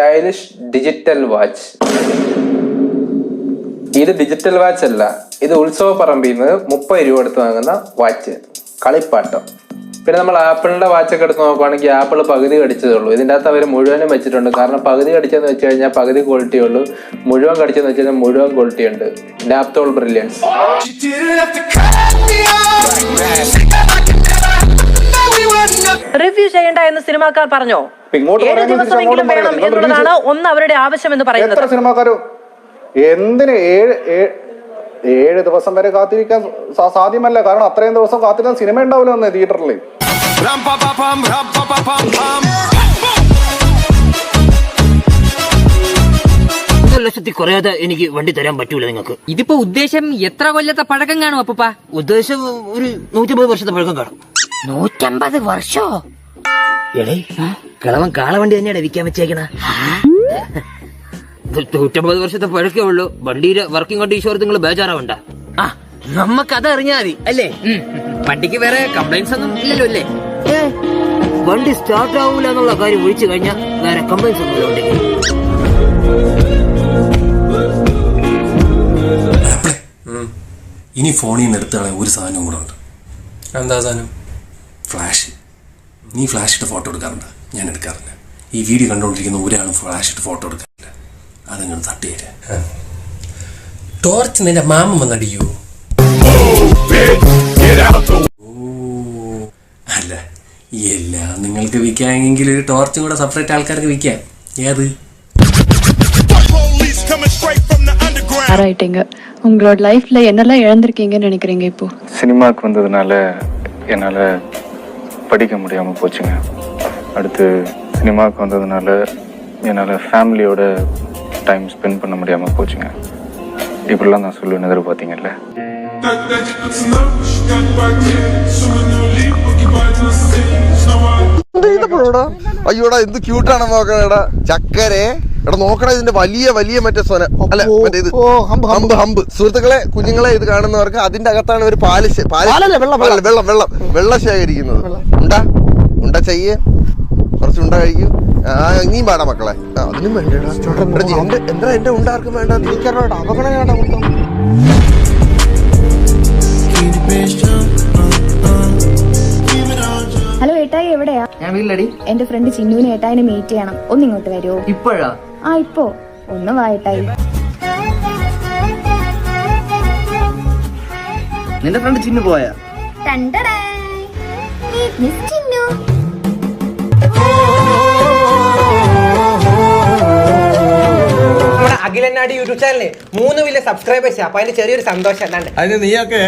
Stylish digital watch ഇത് digital watch അല്ല. ഇത് ഉത്സവ പറമ്പിൽ നിന്ന് മുപ്പത് രൂപ എടുത്ത് വാങ്ങുന്ന വാച്ച് കളിപ്പാട്ടം. പിന്നെ നമ്മൾ ആപ്പിളിന്റെ വാച്ചൊക്കെ എടുത്ത് നോക്കുവാണെങ്കിൽ ആപ്പിൾ പകുതി കടിച്ചതേ ഉള്ളൂ. ഇതിന്റെ അകത്ത് അവർ മുഴുവനും വെച്ചിട്ടുണ്ട്. കാരണം പകുതി കടിച്ചെന്ന് വെച്ച് കഴിഞ്ഞാൽ പകുതി ക്വാളിറ്റി ഉള്ളൂ. മുഴുവൻ കടിച്ചെന്ന് വെച്ച് കഴിഞ്ഞാൽ മുഴുവൻ ക്വാളിറ്റി ഉണ്ട് ലാപ്ടോൾ ബ്രില്യൻസ് റിവ്യൂ ചെയ്യണ്ട എന്ന് സിനിമാക്കാർ പറഞ്ഞോ? ഇങ്ങോട്ട് ഏഴ് ദിവസമെങ്കിലും വേണം. എന്നുള്ളതാണ് ഒന്ന് അവരുടെ ആവശ്യം എന്ന് പറയുന്നത്. എത്ര സിനിമാക്കാര് എന്തിന് ഏഴ് ഏഴ് ദിവസം വരെ കാത്തിരിക്കാൻ സാധ്യമല്ല. കാരണം അത്രയും ദിവസം കാത്തിരിക്കാൻ സിനിമ ഉണ്ടാവില്ല ഒന്ന് തിയേറ്ററിൽ ലക്ഷത്തിൽ കുറയാതെ എനിക്ക് വണ്ടി തരാൻ പറ്റൂല നിങ്ങൾക്ക്. ഇതിപ്പോ ഉദ്ദേശം എത്ര കൊല്ലത്തെ പഴക്കം കാണും അപ്പൂപ്പ? ഉദ്ദേശം ഒരു നൂറ്റമ്പത് വർഷത്തെ പഴക്കം കാണും. നൂറ്റമ്പത് വർഷോ? എടേ കിളവൻ കാളവണ്ടി തന്നെയാണ് വിൽക്കാൻ വെച്ചേക്കണ. നൂറ്റമ്പത് വർഷത്തെ പഴക്കേ ഉള്ളൂ. വണ്ടിയുടെ വർക്കിംഗ് കണ്ടീഷൻ നിങ്ങൾ ബേജാറാവണ്ട. ആ നമുക്ക് അത് അറിഞ്ഞാ മതി അല്ലേ വണ്ടിക്ക് വേറെ കംപ്ലൈന്റ്സ് ഒന്നും ഇല്ലല്ലോ അല്ലേ? വണ്ടി സ്റ്റാർട്ട് ആവൂല എന്നുള്ള കാര്യം ഒഴിച്ചു കഴിഞ്ഞാൽ വേറെ കംപ്ലൈന്റ്സ് ഒന്നും ഇല്ല ഇനി ഫോണിൽ നിന്ന് എടുത്താണെ ഒരു സാധനവും കൂടെ ഉണ്ട്. എന്താ സാധനം? ഫ്ലാഷ് നീ ഫ്ലാഷ് ഇട്ട് ഫോട്ടോ എടുക്കാറുണ്ട് ഞാൻ എടുക്കാറില്ല ഈ വീഡിയോ കണ്ടുകൊണ്ടിരിക്കുന്ന ഒരാളും ഫ്ലാഷ് ഇട്ട് ഫോട്ടോ എടുക്കാറില്ല അതങ്ങനെ തട്ടിയേര് ടോർച്ച് നിന്റെ മാമ വന്നടിയൂ അല്ല എല്ലാം നിങ്ങൾക്ക് വിൽക്കാമെങ്കിൽ ടോർച്ചും കൂടെ സെപ്പറേറ്റ് ആൾക്കാർക്ക് വിൽക്കാം ഏത് Police coming straight from the underground. ஆராயிட்டீங்க உங்களோட லைஃப்ல என்னெல்லாம் இழந்திருக்கீங்கன்னு நினைக்கிறீங்க இப்போ சினிமாவுக்கு வந்ததுனால என்னால் படிக்க முடியாமல் போச்சுங்க அடுத்து சினிமாவுக்கு வந்ததுனால என்னால் ஃபேமிலியோட டைம் ஸ்பெண்ட் பண்ண முடியாமல் போச்சுங்க இப்படிலாம் நான் சொல்லுவேன் எதிர்பார்த்தீங்கல்ல അയ്യോടാ എന്ത് ക്യൂട്ടാണ് നോക്കണേടാ ചക്കരെ എടാ നോക്കടാ ഇതിന്റെ വലിയ വലിയ മറ്റേ സ്വന അല്ല മറ്റേ ഇത് ഹമ്പ് ഹമ്പ് സുഹൃത്തുക്കളെ കുഞ്ഞുങ്ങളെ ഇത് കാണുന്നവർക്ക് അതിന്റെ അകത്താണ് ഒരു പാൽ വെള്ളം വെള്ളം. വെള്ളം വെള്ളം. ശേഖരിക്കുന്നത്. ഉണ്ടാ ഉണ്ട ചെയ്യേ. കുറച്ച് ഉണ്ട കഴിക്കൂ. ആ ഇനിയും പാടാ മക്കളെ. അതിനും വേണ്ടടാ എന്താ എന്റെ ഉണ്ടാർക്കും വേണ്ട? നീക്കറോടാ അപകടം മൊത്തം ഹലോ ഏട്ടായി എവിടെയാ? ഞാൻ വീട്ടിലടി. എന്റെ ഫ്രണ്ട് ചിന്നുവിനെ ഏട്ടായിനെ മീറ്റ് ചെയ്യണം. ഒന്നിങ്ങോട്ട് വരുമോ ഇപ്പോഴാ? ആ ഇപ്പോ. ഒന്ന് വാ ഏട്ടായി നിന്റെ ഫ്രണ്ട് ചിന്നു പോയാ? അഖിലനാടി യൂട്യൂബ് ചാനലിൽ മൂന്ന് വലിയ സബ്സ്ക്രൈബേഴ്സ് അപ്പൊ അതിന്റെ ചെറിയൊരു സന്തോഷം അല്ലാണ്ട് അതിന് നീയൊക്കെ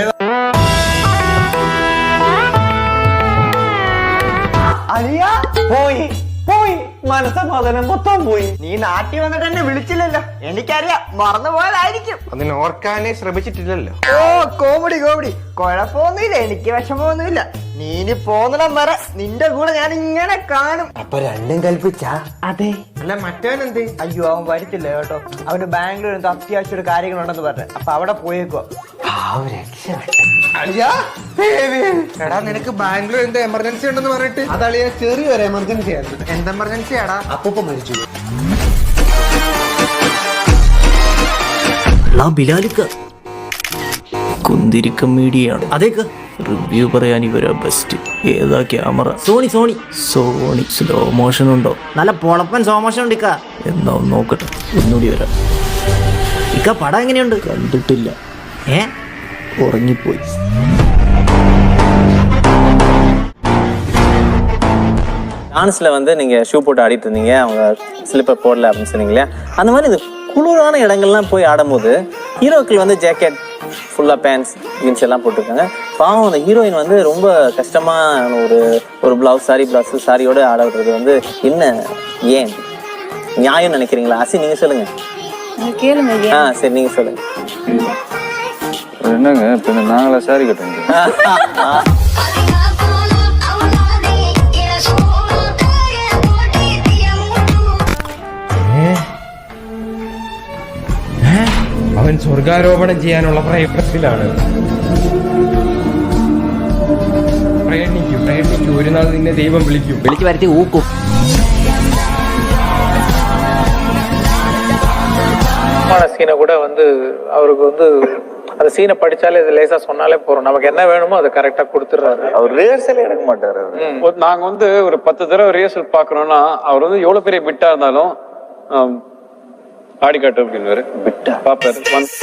പോയി പോയി. മനസ്സമാധാനം മൊത്തം പോയി. നീ നാട്ടിൽ വന്നിട്ട് എന്നെ വിളിച്ചില്ലല്ലോ. എനിക്കറിയാം മറന്നു പോയതായിരിക്കും. അതിന് ഓർക്കാനേ ശ്രമിച്ചിട്ടില്ലല്ലോ. ഓ കോമഡി കോമഡി. കുഴപ്പമൊന്നുമില്ല എനിക്ക് വിഷമമൊന്നുമില്ല. നീ ഇനി പോന്നിടം വരെ നിന്റെ കൂടെ ഞാൻ ഇങ്ങനെ കാണും. അപ്പൊ രണ്ടും കൽപ്പിച്ച? അതെ. അല്ല മറ്റവൻ എന്ത് അയ്യോ അവൻ വരത്തില്ല കേട്ടോ. അവന് ബാംഗ്ലൂർ എന്തോ അത്യാവശ്യം ഒരു കാര്യങ്ങളുണ്ടെന്ന് പറഞ്ഞു. അപ്പൊ അവിടെ പോയേക്കോ. എടാ നിനക്ക് ബാംഗ്ലൂർ എന്തോ എമർജൻസി ഉണ്ടെന്ന് പറഞ്ഞിട്ട്. ചെറിയ ചെറിയൊരു എമർജൻസി ആയിരുന്നു. എന്ത് എമർജൻസി ആടാ? അപ്പൂപ്പ മരിച്ചു. ബിലാലിക്ക കുന്തിരിക്കം മീഡിയാണ് അതേക്ക്. റിവ്യൂ പറയാൻ ഇവരാ ബെസ്റ്റ് ഏതാ camera Sony Sony Sony slow motion ഉണ്ടോ നല്ല പൊളപ്പൻ സോമോഷം ഉണ്ട് ഇക്ക എന്നാ ഒന്ന് നോക്കട്ടെ ഒന്നുകൂടി വരാം ഇക്ക പടം എങ്ങനെയുണ്ട് കണ്ടിട്ടില്ല ഏ ഉറങ്ങിപ്പോയി டான்ஸில் வந்து நீங்கள் ஷூ போட்டு ஆடிட்டு இருந்தீங்க அவங்க ஸ்லிப்பர் போடல அப்படின்னு சொன்னீங்க இல்லையா அந்த மாதிரி இது குளிரான இடங்கள்லாம் போய் ஆடும்போது ஹீரோக்கள் வந்து ஜாக்கெட் ஃபுல்லாக பேண்ட்ஸ் ஜீன்ஸ் எல்லாம் போட்டிருக்காங்க. பாவம் அந்த ஹீரோயின் வந்து ரொம்ப கஷ்டமான ஒரு ஒரு ப்ளவுஸ் சாரி ப்ளவுஸ் சாரியோட ஆட விடுறது வந்து என்ன ஏன்? நியாயம் நினைக்கிறீங்களா? அசி நீங்கள் சொல்லுங்கள் கேளுங்க ஆ சரி நீங்கள் சொல்லுங்கள் என்னங்க இப்போ நாங்களா சாரி கட்டுங்க അവൻ സ്വർഗാരോപണം ചെയ്യാനുള്ള പ്രയത്നത്തിലാണ് പ്രയത്നിക്കും പ്രയത്നിക്കും ഒരു നാൾ നിന്നെ ദൈവം വിളിക്കും വിളിച്ചു വരുത്തി ഊക്കും கஷ்டமான சீனை கூட வந்து அவருக்கு வந்து அந்த சீனை படிச்சாலே இது லேசா சொன்னாலே போறோம் நமக்கு என்ன வேணுமோ அதை கரெக்டா கொடுத்துடுறாரு அவர் ரிஹர்சலே எடுக்க மாட்டாரு அவரு. நாங்க வந்து ஒரு பத்து தடவை ரிஹர்சல் பாக்குறோம்னா அவர் வந்து எவ்வளவு பெரிய பிட்டா இருந்தாலும் ஆம், ஆடி காட்டு அப்படின்னு விட்டா பாப்பாரு வந்து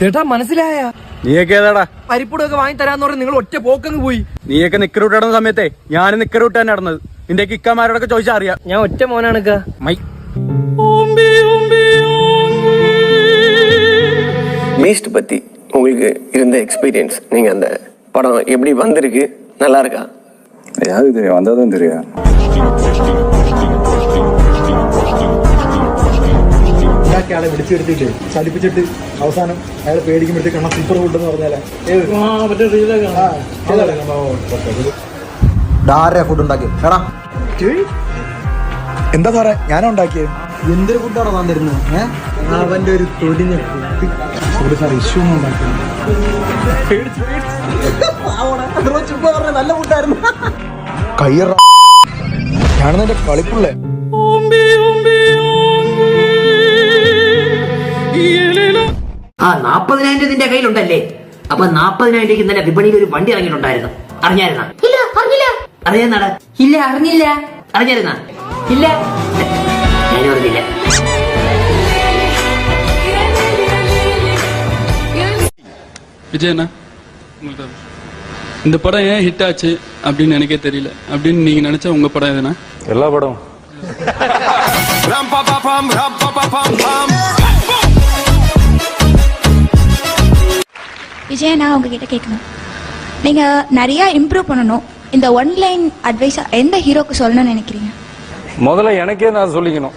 ചേട്ടാ മനസ്സിലായ നീയൊക്കെ ഏതാടാ പരിപ്പുടൊക്കെ വാങ്ങി തരാന്ന് പറഞ്ഞ് നിങ്ങൾ ഒറ്റ പോക്കങ്ങ് പോയി നീയൊക്കെ നിക്കറൂട്ട് നടന്ന സമയത്തെ ഞാൻ നിക്കറൂട്ട് തന്നെ നടന്നത് നിന്റെ ഇക്കമാരോടൊക്കെ ചോദിച്ചാൽ അറിയാം ഞാൻ ഒറ്റ മോനാണ് മൈ பீஸ்ட் பத்தி உங்களுக்கு இருந்த எக்ஸ்பீரியன்ஸ் நீங்க அந்த படம் எப்படி வந்திருக்கு நல்லா இருக்கா யாது தெரியும் வந்தாதான் தெரியும் ആളെ വിളിച്ചെടുത്തിട്ട് ചലിപ്പിച്ചിട്ട് അവസാനം അയാൾ പേടിക്കുമ്പോഴത്തേക്ക് കണ്ണ സൂപ്പർ ഫുഡ് എന്ന് പറഞ്ഞാലേ. ഫുഡ് ഉണ്ടാക്കി എടാ. എന്താ സാറേ? ഞാനാ ഉണ്ടാക്കിയത് എന്തൊരു ഫുഡാണോ താൻ തരുന്നത് ഏഹ് അവന്റെ ഒരു സാർ ഇഷ്യൂ ഒന്നും നല്ല ഫുഡായിരുന്നു കയ്യറ ഇതാണ് എന്റെ കളിപ്പുള്ള ആ നാപ്പതിനായിരം രൂപ നിന്റെ കയ്യിലുണ്ടല്ലേ? അപ്പൊ നാപ്പതിനായിരം രൂപയ്ക്ക് ഇന്നലെ വിപണിയിൽ ഒരു വണ്ടി ഇറങ്ങിയിട്ടുണ്ടായിരുന്നു. അറിഞ്ഞായിരുന്ന? ഇല്ല അറിഞ്ഞില്ല. അറിയാന്നാടാ? ഇല്ല അറിഞ്ഞില്ല. അറിഞ്ഞായിരുന്ന? ഇല്ല. ഞാനും അറിഞ്ഞില്ല. വിജയന இந்த படம் ஏன் ஹிட் ஆச்சு அப்படின்னு எனக்கே தெரியல. அப்படின்னு நீங்க நினைச்சா உங்க படம் எதுனா? எல்லா படம். விஜய் நான் உங்ககிட்ட கேட்கணும் நீங்க நிறைய இம்ப்ரூவ் பண்ணணும். இந்த ஒன் லைன் அட்வைஸ் எந்த ஹீரோக்கு சொல்லணும்னு நினைக்கிறீங்க? முதல்ல எனக்கே நான் சொல்லிக்கணும்.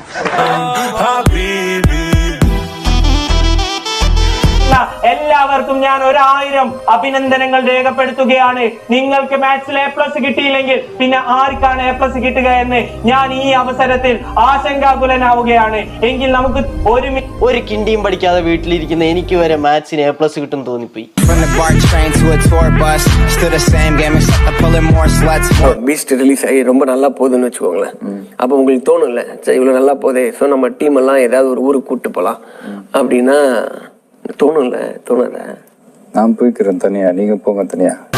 എല്ലാവർക്കും ഞാൻ ഒരായിരം അഭിനന്ദനങ്ങൾ രേഖപ്പെടുത്തുകയാണ് നിങ്ങൾക്ക് മാത്സിൽ എ പ്ലസ് കിട്ടിയില്ലെങ്കിൽ പിന്നെ ആർക്കാണ് എ പ്ലസ് കിട്ടുക എന്ന് ഞാൻ ഈ അവസരത്തിൽ ആശങ്കാകുലനാവുകയാണ് എങ്കിൽ നമുക്ക് ഒരു മി- ഒരു കിണ്ടിയും പഠിക്കാതെ വീട്ടിലിരിക്കുന്ന എനിക്ക് വരെ മാത്സിന് എ പ്ലസ് കിട്ടും തോന്നിപ്പോയി From the BART train to a tour bus, still the same game except I'm pulling more sluts. Beast release ஆகி ரொம்ப நல்லா போகுதுன்னு வச்சுக்கோங்களேன் அப்போ உங்களுக்கு தோணும்ல சரி இவ்வளோ நல்லா போதே ஸோ நம்ம டீம் எல்லாம் ஏதாவது ஒரு ஊருக்கு கூப்பிட்டு போகலாம் அப்படின்னா தோணும்ல தோணலை. நான் போய்க்கிறேன் தனியா நீங்க போங்க தனியா.